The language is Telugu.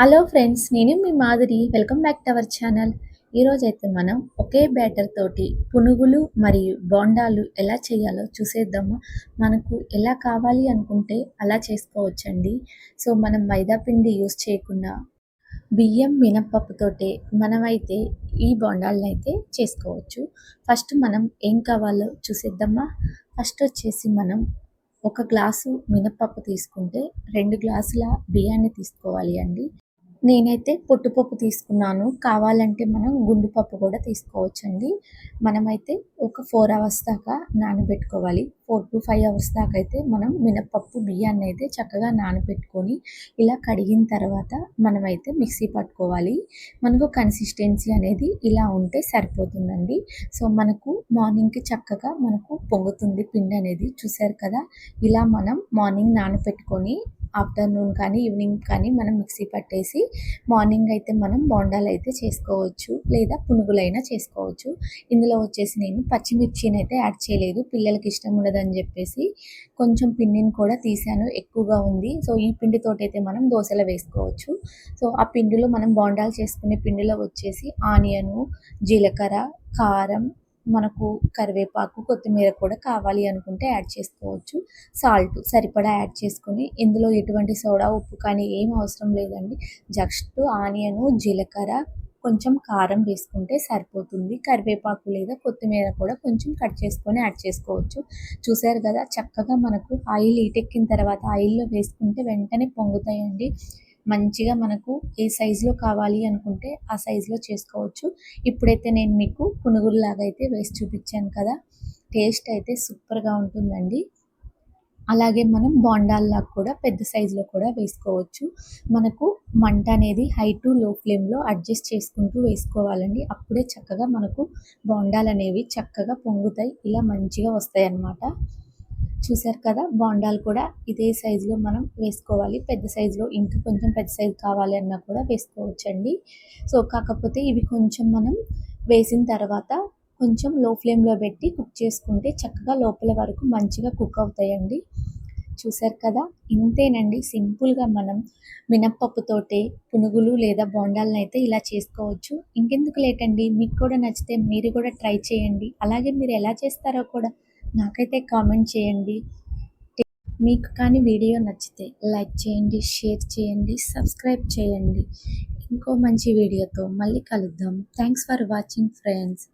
హలో ఫ్రెండ్స్ నేను మీ Madhuri. Welcome back to our channel ఈరోజు అయితే మనం ఒకే బ్యాటర్ తోటి పునుగులు మరియు బోండాలు ఎలా చేయాలో చూసేద్దాము. మనకు ఎలా కావాలి అనుకుంటే అలా చేసుకోవచ్చండి. సో మనం మైదా పిండి యూస్ చేయకుండా బియ్యం మినప్పప్పుతోటే మనమైతే ఈ బోండాలను అయితే చేసుకోవచ్చు. ఫస్ట్ మనం ఏం కావాలో చూసేద్దామా? ఫస్ట్ వచ్చేసి మనం ఒక గ్లాసు మినప్పప్పు తీసుకుంటే రెండు గ్లాసుల బియ్యాన్ని తీసుకోవాలి అండి. నేనైతే పొట్టుపప్పు తీసుకున్నాను. కావాలంటే మనం గుండు పప్పు కూడా తీసుకోవచ్చండి. మనమైతే ఒక ఫోర్ అవర్స్ దాకా నానబెట్టుకోవాలి. ఫోర్ టు ఫైవ్ అవర్స్ దాకా అయితే మనం మినపప్పు బియ్యాన్ని అయితే చక్కగా నానబెట్టుకొని ఇలా కడిగిన తర్వాత మనమైతే మిక్సీ పట్టుకోవాలి. మనకు కన్సిస్టెన్సీ అనేది ఇలా ఉంటే సరిపోతుందండి. సో మనకు మార్నింగ్కి చక్కగా మనకు పొంగుతుంది పిండి అనేది. చూసారు కదా? ఇలా మనం మార్నింగ్ నానబెట్టుకొని ఆఫ్టర్నూన్ కానీ ఈవినింగ్ కానీ మనం మిక్సీ పట్టేసి మార్నింగ్ అయితే మనం బోండాలు అయితే చేసుకోవచ్చు లేదా పునుగులైనా చేసుకోవచ్చు. ఇందులో వచ్చేసి నేను పచ్చిమిర్చిని అయితే యాడ్ చేయలేదు. పిల్లలకి ఇష్టం ఉండదని చెప్పేసి కొంచెం పిండిని కూడా తీసాను. ఎక్కువగా ఉంది. సో ఈ పిండితో అయితే మనం దోశలు వేసుకోవచ్చు. సో ఆ పిండిలో మనం బోండాలు చేసుకునే పిండిలో వచ్చేసి ఆనియను జీలకర్ర కారం మనకు కరివేపాకు కొత్తిమీర కూడా కావాలి అనుకుంటే యాడ్ చేసుకోవచ్చు. సాల్ట్ సరిపడా యాడ్ చేసుకొని ఇందులో ఎటువంటి సోడా ఉప్పు కానీ ఏం అవసరం లేదండి. జస్ట్ ఆనియను జీలకర్ర కొంచెం కారం వేసుకుంటే సరిపోతుంది. కరివేపాకు లేదా కొత్తిమీర కూడా కొంచెం కట్ చేసుకొని యాడ్ చేసుకోవచ్చు. చూసారు కదా చక్కగా మనకు ఆయిల్ ఈటెక్కిన తర్వాత ఆయిల్లో వేసుకుంటే వెంటనే పొంగుతాయండి. మంచిగా మనకు ఏ సైజులో కావాలి అనుకుంటే ఆ సైజులో చేసుకోవచ్చు. ఇప్పుడైతే నేను మీకు పునుగుల్లాగా అయితే వేసి చూపించాను కదా. టేస్ట్ అయితే సూపర్గా ఉంటుందండి. అలాగే మనం బోండాల్లా కూడా పెద్ద సైజులో కూడా వేసుకోవచ్చు. మనకు మంట అనేది హై టు లో ఫ్లేమ్లో అడ్జస్ట్ చేసుకుంటూ వేసుకోవాలండి. అప్పుడే చక్కగా మనకు బోండాలు అనేవి చక్కగా పొంగుతాయి. ఇలా మంచిగా వస్తాయి అన్నమాట చూసారు కదా బోండాలు కూడా ఇదే సైజులో మనం వేసుకోవాలి. పెద్ద సైజులో ఇంకా కొంచెం పెద్ద సైజు కావాలి అన్నా కూడా వేసుకోవచ్చండి. సో కాకపోతే ఇవి కొంచెం మనం వేసిన తర్వాత కొంచెం లో ఫ్లేమ్లో పెట్టి కుక్ చేసుకుంటే చక్కగా లోపల వరకు మంచిగా కుక్ అవుతాయండి. చూసారు కదా ఇంతేనండి సింపుల్గా మనం మినప్పప్పుతోటే పునుగులు లేదా బోండాలను అయితే ఇలా చేసుకోవచ్చు. ఇంకెందుకు లేటండి? మీకు కూడా నచ్చితే మీరు కూడా ట్రై చేయండి. అలాగే మీరు ఎలా చేస్తారో కూడా నాకైతే కామెంట్ చేయండి. మీకు కానీ వీడియో నచ్చితే లైక్ చేయండి షేర్ చేయండి సబ్స్క్రైబ్ చేయండి. ఇంకో మంచి వీడియోతో మళ్ళీ కలుద్దాం. Thanks for watching friends.